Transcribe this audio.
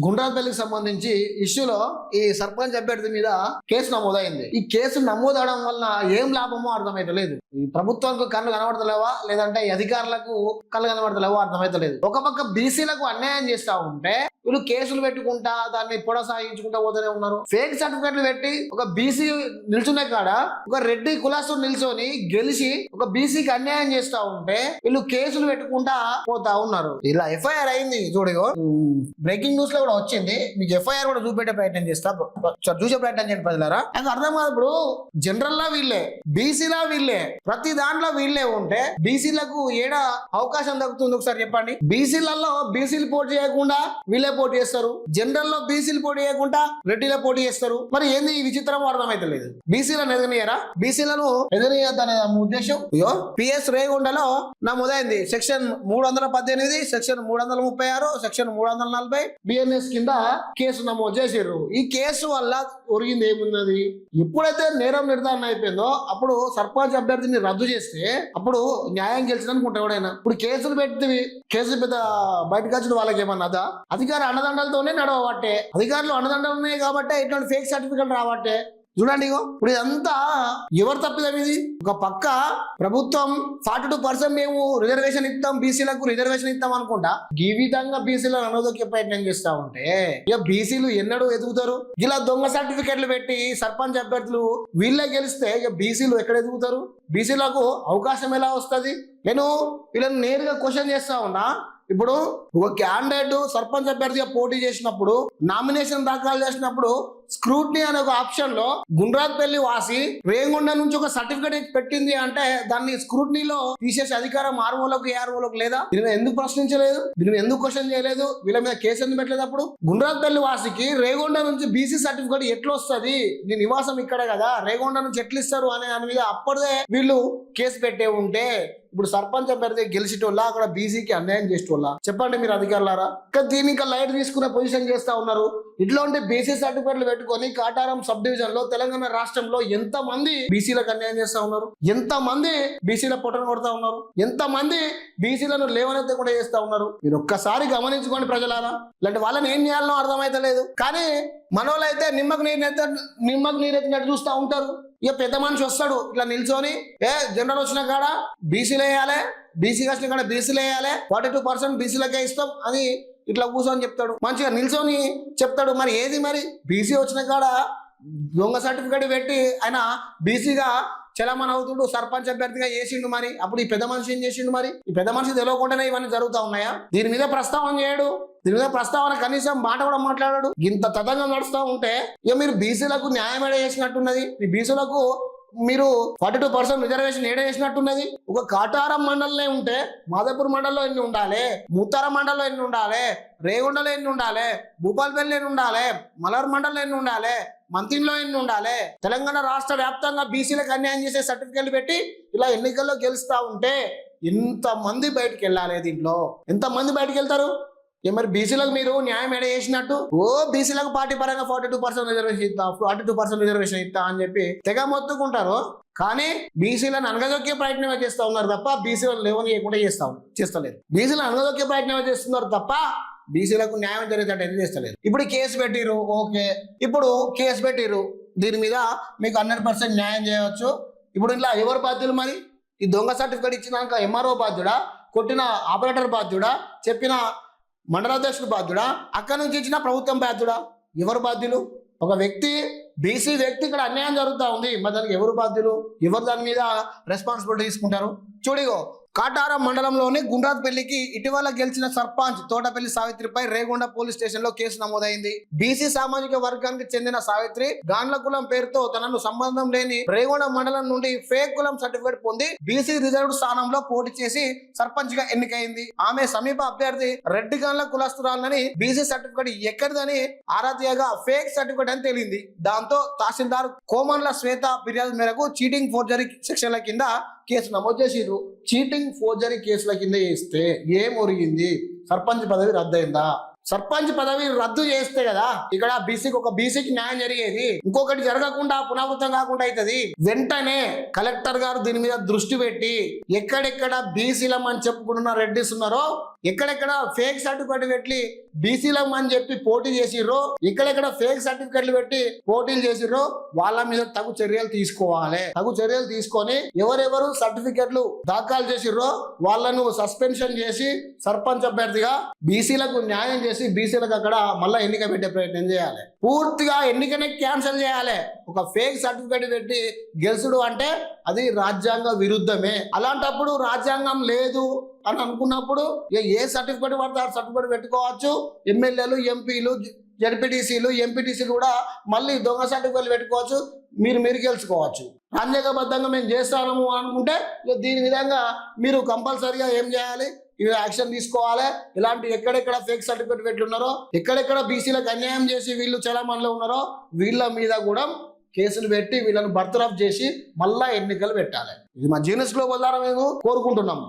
గుండ్రాపల్లికి సంబంధించి ఇష్యూలో ఈ సర్పంచ్ అభ్యర్థి మీద కేసు నమోదైంది. ఈ కేసు నమోదవడం వలన ఏం లాభమో అర్థమైతలేదు. ఈ ప్రభుత్వానికి కళ్ళు కనబడతలేవా? లేదంటే అధికారులకు కళ్ళు కనబడతలేవా? అర్థమైతలేదు. ఒక పక్క బీసీలకు అన్యాయం చేస్తా ఉంటే వీళ్ళు కేసులు పెట్టుకుంటా దాన్ని పొడసాగించుకుంటా పోతూనే ఉన్నారు. ఫేక్ సర్టిఫికెట్లు పెట్టి ఒక బీసీ నిల్చునే కాడ ఒక రెడ్డి కులాసు నిల్చొని గెలిచి ఒక బీసీకి అన్యాయం చేస్తా ఉంటే వీళ్ళు కేసులు పెట్టుకుంటా పోతా ఉన్నారు. ఇలా ఎఫ్ఐఆర్ అయింది చూడగో బ్రేకింగ్ న్యూస్లో కూడా వచ్చింది. మీకు ఎఫ్ఐఆర్ కూడా చూపెట్టే ప్రయత్నం చేస్తా. చూసే ప్రయత్నం చేయండి ప్రజలారా. నాకు అర్థం కాదు ఇప్పుడు జనరల్ లా వీళ్ళే బీసీలా వీళ్ళే ప్రతి దాంట్లో వీళ్ళే ఉంటే బీసీలకు ఏడ అవకాశం దక్కుతుంది ఒకసారి చెప్పండి. బీసీలలో బీసీలు పోటీ చేయకుండా వీళ్ళే పోటీ చేస్తారు. జనరల్లో బీసీలు పోటీ చేయకుండా రెడ్డిలే పోటీ చేస్తారు. మరి ఏంది ఈ విచిత్రం అర్థమైతలేదు. బీసీలను ఎదగనియరా? బీసీలను ఎదగనియద్దనే ఉద్దేశం? అయ్యో పిఎస్ రేగొండలో నమోదైంది. సెక్షన్ మూడు వందల పద్దెనిమిది సెక్షన్ మూడు వందల ముప్పై ఆరు సెక్షన్ మూడు వందల నలభై బిఎన్ఎస్ కింద కేసు నమోదు చేసారు ఈ కేసు వల్ల ఒరిగింది ఏమున్నది? ఎప్పుడైతే నేరం నిర్ధారణ అయిపోయిందో అప్పుడు సర్పంచ్ అభ్యర్థిని రద్దు చేస్తే అప్పుడు న్యాయం గెలిచిన అనుకుంటా ఎవడైనా. ఇప్పుడు కేసులు పెట్టి కేసులు పెద్ద బయటకు వచ్చిన వాళ్ళకి ఏమన్నా అదా? అధికార అండదండలతోనే నడవబట్టే. అధికారులు అండదండలు ఉన్నాయి కాబట్టి ఇటువంటి ఫేక్ సర్టిఫికెట్ రాబట్టే. చూడండి ఇగో ఇప్పుడు ఇదంతా ఎవరు తప్పిదం ఇది? ఒక పక్క ప్రభుత్వం ఫార్టీ టూ పర్సెంట్ మేము రిజర్వేషన్ ఇస్తాం బీసీలకు రిజర్వేషన్ ఇస్తాం అనుకుంటా. ఈ విధంగా బీసీలను అనదొక్కే ప్రయత్నం చేస్తా ఉంటే ఇక బీసీలు ఎన్నడూ ఎదుగుతారు? ఇలా దొంగ సర్టిఫికెట్లు పెట్టి సర్పంచ్ అభ్యర్థులు వీళ్ళే గెలిస్తే ఇక బీసీలు ఎక్కడ ఎదుగుతారు? బీసీలకు అవకాశం ఎలా వస్తుంది? నేను వీళ్ళని నేరుగా క్వశ్చన్ చేస్తా ఉన్నా. ఇప్పుడు ఒక క్యాండిడేట్ సర్పంచ్ అభ్యర్థిగా పోటీ చేసినప్పుడు నామినేషన్ దాఖలు చేసినప్పుడు స్క్రూట్నీ అనే ఒక ఆప్షన్లో గుండ్రాత్పల్లి వాసి రేగుండ నుంచి ఒక సర్టిఫికేట్ పెట్టింది అంటే దాన్ని స్క్రూట్నీలో తీసేసే అధికారం ఆర్ఓలకు ఏఆర్ఓలకు లేదా? దీని మీద ఎందుకు ప్రశ్నించలేదు? దీని మీద ఎందుకు క్వశ్చన్ చేయలేదు? వీళ్ళ మీద కేసు ఎందుకు పెట్టలేదు అప్పుడు? గుండ్రాత్పల్లి వాసికి రేగొండ నుంచి బీసీ సర్టిఫికేట్ ఎట్లా వస్తుంది నీ నివాసం ఇక్కడే కదా రేగొండ నుంచి ఎట్లా ఇస్తారు అనే దాని మీద అప్పటిదే వీళ్ళు కేసు పెట్టే ఉంటే ఇప్పుడు సర్పంచ్ అభ్యర్థి గెలిచేటోళ్ళ అక్కడ బీసీకి అన్యాయం చేసేటోళ్ళ? చెప్పండి మీరు అధికారులారా. ఇంకా దీన్ని ఇంకా లైట్ తీసుకునే పొజిషన్ చేస్తా ఉన్నారు. ఇట్లాంటి బీసీ సర్టిఫికెట్లు పెట్టుకొని కాటారం సబ్ డివిజన్లో తెలంగాణ రాష్ట్రంలో ఎంత మంది బీసీలకు అన్యాయం చేస్తా ఉన్నారు? ఎంత మంది బీసీల పొట్టను కొడతా ఉన్నారు? ఎంత మంది బీసీలను లేవనైతే కూడా చేస్తా ఉన్నారు? మీరు ఒక్కసారి గమనించుకోండి ప్రజలారా. ఇలాంటి వాళ్ళని ఏం చేయాలనో అర్థమైతలేదు. కానీ మనోళ్ళైతే నిమ్మకు నీరు నెత్త నిమ్మకు నీరు ఎత్తినట్టు చూస్తూ ఉంటారు. ఇక పెద్ద మనిషి వస్తాడు ఇట్లా నిల్చొని ఏ జనరల్ వచ్చిన కాడ బీసీలు వేయాలి బీసీ వచ్చిన కాడ బీసీలు వేయాలి ఫార్టీ టూ పర్సెంట్ బీసీలకే ఇస్తాం అని ఇట్లా కూర్చొని చెప్తాడు. మంచిగా నిల్చొని చెప్తాడు. మరి ఏది మరి? బీసీ వచ్చిన కాడ దొంగ సర్టిఫికేట్ పెట్టి ఆయన బీసీగా చలమన్ అవుతుండు సర్పంచ్ అభ్యర్థిగా చేసిండు మరి. అప్పుడు ఈ పెద్ద మనిషి ఏం చేసిండు మరి? ఈ పెద్ద మనిషి తెలియకుండానే ఇవన్నీ జరుగుతా ఉన్నాయా? దీని మీద ప్రస్తావన చేయడు. దీని మీద ప్రస్తావన కనీసం మాట కూడా మాట్లాడాడు. ఇంత తదంగా నడుస్తూ ఉంటే ఇక మీరు బీసీలకు న్యాయం చేసినట్టున్నది? ఈ బీసీలకు మీరు ఫార్టీ టూ పర్సెంట్ రిజర్వేషన్ ఏడ చేసినట్టున్నది? ఒక కాటారం మండలనే ఉంటే మాదాపూర్ మండలంలో ఎన్ని ఉండాలి? ముత్తార మండలంలో ఎన్ని ఉండాలి? రేగొండలో ఎన్ని ఉండాలి? భూపాల్పల్లి ఎన్ని ఉండాలి? మలర్ మండలంలో ఎన్ని ఉండాలి? మంత్రిలో ఎన్ని ఉండాలి? తెలంగాణ రాష్ట్ర వ్యాప్తంగా బీసీలకు అన్యాయం చేసే సర్టిఫికెట్లు పెట్టి ఇలా ఎన్నికల్లో గెలుస్తా ఉంటే ఎంత మంది బయటికి వెళ్ళాలి దీంట్లో? ఎంత మంది బయటికి వెళ్తారు మరి బీసీలకు మీరు న్యాయం ఎడ చేసినట్టు? ఓ బీసీలకు పార్టీ పరంగా ఫార్టీ టూ పర్సెంట్ రిజర్వేషన్ ఇస్తా ఫార్టీ టూ పర్సెంట్ రిజర్వేషన్ ఇస్తా అని చెప్పి తెగ మొత్తుకుంటారు. కానీ బీసీలను అనగదొక్కే ప్రయత్నమే చేస్తా ఉన్నారు తప్ప బీసీలను లేవనీయకుండా చేస్తా చేస్తలేరు బీసీలను అనగదొక్కే ప్రయత్నమే చేస్తున్నారు తప్ప బీసీలకు న్యాయం జరిగేటట్టు ఎందుకు చేస్తలేదు. ఇప్పుడు కేసు పెట్టిరు ఓకే. ఇప్పుడు కేసు పెట్టిరు దీని మీద మీకు హండ్రెడ్ పర్సెంట్ న్యాయం చేయవచ్చు. ఇప్పుడు ఇట్లా ఎవరు బాధ్యులు మరి? ఈ దొంగ సర్టిఫికేట్ ఇచ్చినాక ఎంఆర్ఓ బాధ్యుడా? కొట్టిన ఆపరేటర్ బాధ్యుడా? చెప్పిన మండలాధ్యక్షుడు బాధ్యుడా? అక్కడి నుంచి ఇచ్చిన ప్రభుత్వం బాధ్యుడా? ఎవరు బాధ్యులు? ఒక వ్యక్తి బీసీ వ్యక్తి ఇక్కడ అన్యాయం జరుగుతూ ఉంది. మరి దానికి ఎవరు బాధ్యులు? ఎవరు దాని మీద రెస్పాన్సిబిలిటీ తీసుకుంటారు? చూడిగో కాటారం మండలంలోని గుండ్రాత్పల్లికి ఇటీవల గెలిచిన సర్పంచ్ తోటపల్లి సావిత్రిపై రేగొండ పోలీస్ స్టేషన్లో కేసు నమోదైంది. బీసీ సామాజిక వర్గానికి చెందిన సావిత్రి గాండ్ల కులం పేరుతో తనను సంబంధం లేని రేగొండ మండలం నుండి ఫేక్ కులం సర్టిఫికేట్ పొంది బీసీ రిజర్వ్డ్ స్థానంలో పోటీ చేసి సర్పంచ్గా ఎన్నికైంది. ఆమె సమీప అభ్యర్థి రెడ్డి గాండ్ల కులస్తురాలని బీసీ సర్టిఫికేట్ ఎక్కడిదని ఆరా తీయగా ఫేక్ సర్టిఫికేట్ అని తేలింది. దాంతో తహసీల్దార్ కోమన్ల శ్వేత ఫిర్యాదు మేరకు చీటింగ్ ఫోర్జరీ సెక్షన్ల కింద కేసు నమోదు చేసిరు చీటింగ్ ఫోర్జరీ కేసుల కింద వేస్తే ఏం ఒరిగింది? సర్పంచ్ పదవి రద్దయిందా? సర్పంచ్ పదవి రద్దు చేస్తే కదా ఇక్కడ బీసీకి ఒక బీసీకి న్యాయం జరిగేది. ఇంకొకటి జరగకుండా పునరావృతం కాకుండా అవుతుంది. వెంటనే కలెక్టర్ గారు దీని మీద దృష్టి పెట్టి ఎక్కడెక్కడ బీసీలం అని చెప్పుకుంటున్న రెడ్డిస్ ఉన్నారో ఎక్కడెక్కడ ఫేక్ సర్టిఫికెట్ పెట్టి బీసీలం అని చెప్పి పోటీ చేసిర్రో ఇక్కడెక్కడ ఫేక్ సర్టిఫికెట్లు పెట్టి పోటీలు చేసిర్రో వాళ్ళ మీద తగు చర్యలు తీసుకోవాలి. తగు చర్యలు తీసుకొని ఎవరెవరు సర్టిఫికెట్లు దాఖలు చేసిర్రో వాళ్ళను సస్పెన్షన్ చేసి సర్పంచ్ అభ్యర్థిగా బీసీలకు న్యాయం చేసి బీసీలకు అక్కడ మళ్ళా ఎన్నిక పెట్టే ప్రయత్నం చేయాలి. పూర్తిగా ఎన్నికనే క్యాన్సిల్ చేయాలి. ఒక ఫేక్ సర్టిఫికెట్ పెట్టి గెలుసుడు అంటే అది రాజ్యాంగ విరుద్ధమే. అలాంటప్పుడు రాజ్యాంగం లేదు. అని అనుకున్నప్పుడు ఇక ఏ సర్టిఫికెట్ పడితే ఆ సర్టిఫికెట్ పెట్టుకోవచ్చు. ఎమ్మెల్యేలు ఎంపీలు జడ్పీటీసీలు ఎంపీటీసీలు కూడా మళ్ళీ దొంగ సర్టిఫికెట్లు పెట్టుకోవచ్చు. మీరు మీరు గెలుచుకోవచ్చు రాజ్యాంగబద్ధంగా మేము చేస్తాము అనుకుంటే దీని విధంగా మీరు కంపల్సరిగా ఏం చేయాలి? ఇవి యాక్షన్ తీసుకోవాలి. ఇలాంటి ఎక్కడెక్కడ ఫేక్ సర్టిఫికేట్ పెట్టి ఉన్నారో ఎక్కడెక్కడ బీసీలకు అన్యాయం చేసి వీళ్ళు చలామణిలో ఉన్నారో వీళ్ళ మీద కూడా కేసులు పెట్టి వీళ్ళని బర్తరఫ్ చేసి మళ్ళా ఎన్నికలు పెట్టాలి. ఇది మా జీనస్లో మేము కోరుకుంటున్నాం